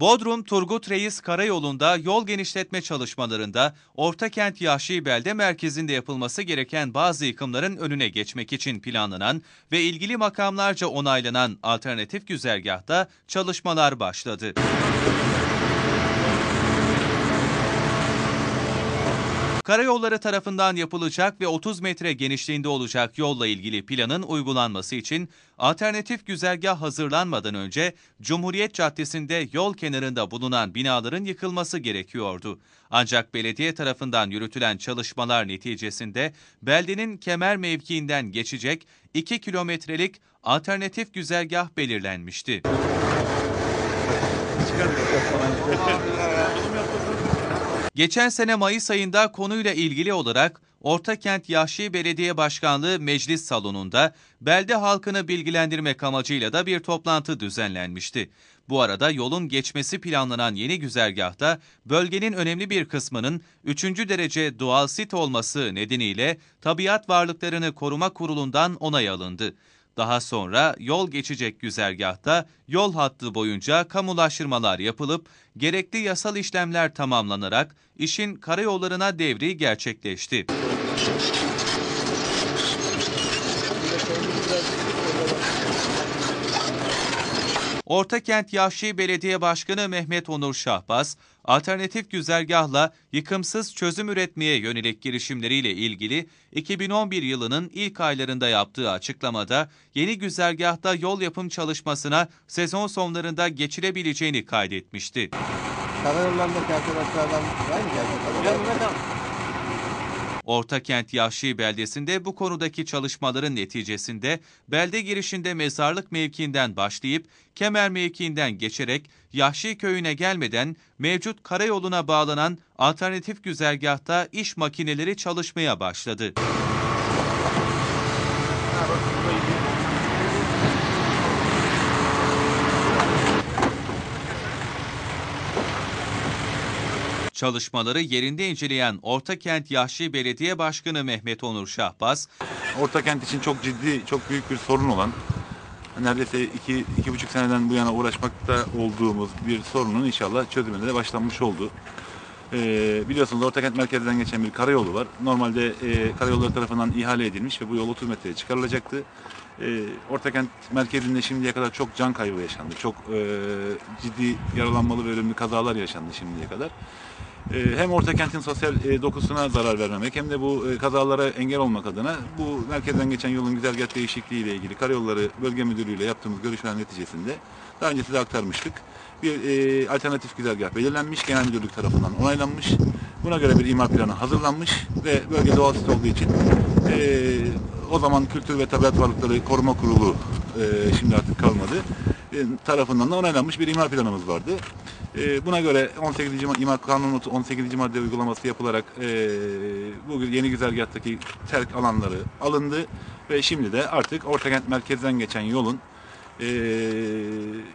Bodrum Turgut Reis Karayolu'nda yol genişletme çalışmalarında Ortakent Yahşi Belde merkezinde yapılması gereken bazı yıkımların önüne geçmek için planlanan ve ilgili makamlarca onaylanan alternatif güzergahta çalışmalar başladı. Karayolları tarafından yapılacak ve 30 metre genişliğinde olacak yolla ilgili planın uygulanması için alternatif güzergah hazırlanmadan önce Cumhuriyet Caddesi'nde yol kenarında bulunan binaların yıkılması gerekiyordu. Ancak belediye tarafından yürütülen çalışmalar neticesinde beldenin kemer mevkiinden geçecek 2 kilometrelik alternatif güzergah belirlenmişti. Geçen sene Mayıs ayında konuyla ilgili olarak Ortakent Yahşi Belediye Başkanlığı Meclis Salonu'nda belde halkını bilgilendirmek amacıyla da bir toplantı düzenlenmişti. Bu arada yolun geçmesi planlanan yeni güzergahta bölgenin önemli bir kısmının 3. derece doğal sit olması nedeniyle Tabiat Varlıklarını Koruma Kurulu'ndan onay alındı. Daha sonra yol geçecek güzergahta yol hattı boyunca kamulaştırmalar yapılıp gerekli yasal işlemler tamamlanarak işin karayollarına devri gerçekleşti. Ortakent Yahşi Belediye Başkanı Mehmet Onur Şahbaz, alternatif güzergahla yıkımsız çözüm üretmeye yönelik girişimleriyle ilgili 2011 yılının ilk aylarında yaptığı açıklamada yeni güzergahta yol yapım çalışmasına sezon sonlarında geçilebileceğini kaydetmişti. Karayollarındaki arkadaşlardan var mı gerçekten? Ortakent Yahşi beldesinde bu konudaki çalışmaların neticesinde belde girişinde mezarlık mevkiinden başlayıp Kemer mevkiinden geçerek Yahşi köyüne gelmeden mevcut karayoluna bağlanan alternatif güzergahta iş makineleri çalışmaya başladı. Çalışmaları yerinde inceleyen Ortakent Yahşi Belediye Başkanı Mehmet Onur Şahbaz, Ortakent için çok ciddi, çok büyük bir sorun olan, neredeyse iki, iki buçuk seneden bu yana uğraşmakta olduğumuz bir sorunun inşallah çözümüne de başlanmış oldu. Ee, biliyorsunuz Ortakent merkezden geçen bir karayolu var. Normalde e, karayolları tarafından ihale edilmiş ve bu yol 30 metreye çıkarılacaktı. Ee, Ortakent merkezinde şimdiye kadar çok can kaybı yaşandı. Çok e, ciddi yaralanmalı ve ölümlü kazalar yaşandı şimdiye kadar. Ee, hem Ortakent'in sosyal e, dokusuna zarar vermemek hem de bu e, kazalara engel olmak adına bu merkezden geçen yolun güzergah değişikliği ile ilgili Karayolları Bölge Müdürlüğü ile yaptığımız görüşmeler neticesinde daha önce size aktarmıştık. Bir e, alternatif güzergah belirlenmiş, genel müdürlük tarafından onaylanmış. Buna göre bir imar planı hazırlanmış ve bölge doğal sit olduğu için e, o zaman Kültür ve Tabiat Varlıkları Koruma Kurulu e, şimdi artık kalmadı tarafından da onaylanmış bir imar planımız vardı. E, buna göre 18. ma- imar kanunu 18. madde uygulaması yapılarak e, bu yeni güzergahtaki terk alanları alındı ve şimdi de artık Ortakent merkezden geçen yolun e,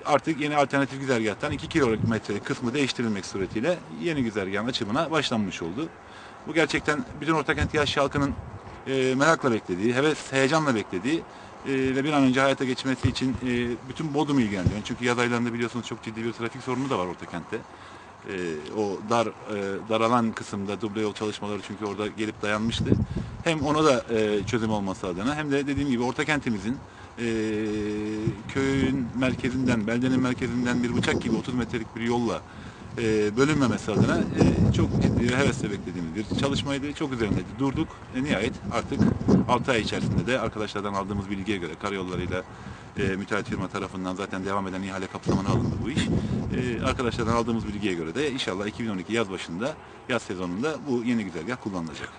artık yeni alternatif güzergahtan 2 kilometre kısmı değiştirilmek suretiyle yeni güzergahın açımına başlanmış oldu. Bu gerçekten bütün Ortakent yaş halkının e, merakla beklediği, heves, heyecanla beklediği e, ve bir an önce hayata geçmesi için e, bütün Bodrum ilgilendiriyor. Çünkü yaz aylarında biliyorsunuz çok ciddi bir trafik sorunu da var Ortakent'te. E, o dar e, daralan kısımda duble yol çalışmaları çünkü orada gelip dayanmıştı. Hem ona da e, çözüm olması adına hem de dediğim gibi Ortakent'imizin e, köyün merkezinden, beldenin merkezinden bir bıçak gibi 30 metrelik bir yolla e, bölünmemesi adına e, çok ciddi ve hevesle beklediğimiz bir çalışmaydı. Çok üzerinde durduk. E, nihayet artık 6 ay içerisinde de arkadaşlardan aldığımız bilgiye göre karayollarıyla e, müteahhit firma tarafından zaten devam eden ihale kapsamına alındı bu iş. E, arkadaşlardan aldığımız bilgiye göre de inşallah 2012 yaz başında, yaz sezonunda bu yeni güzergah kullanılacak.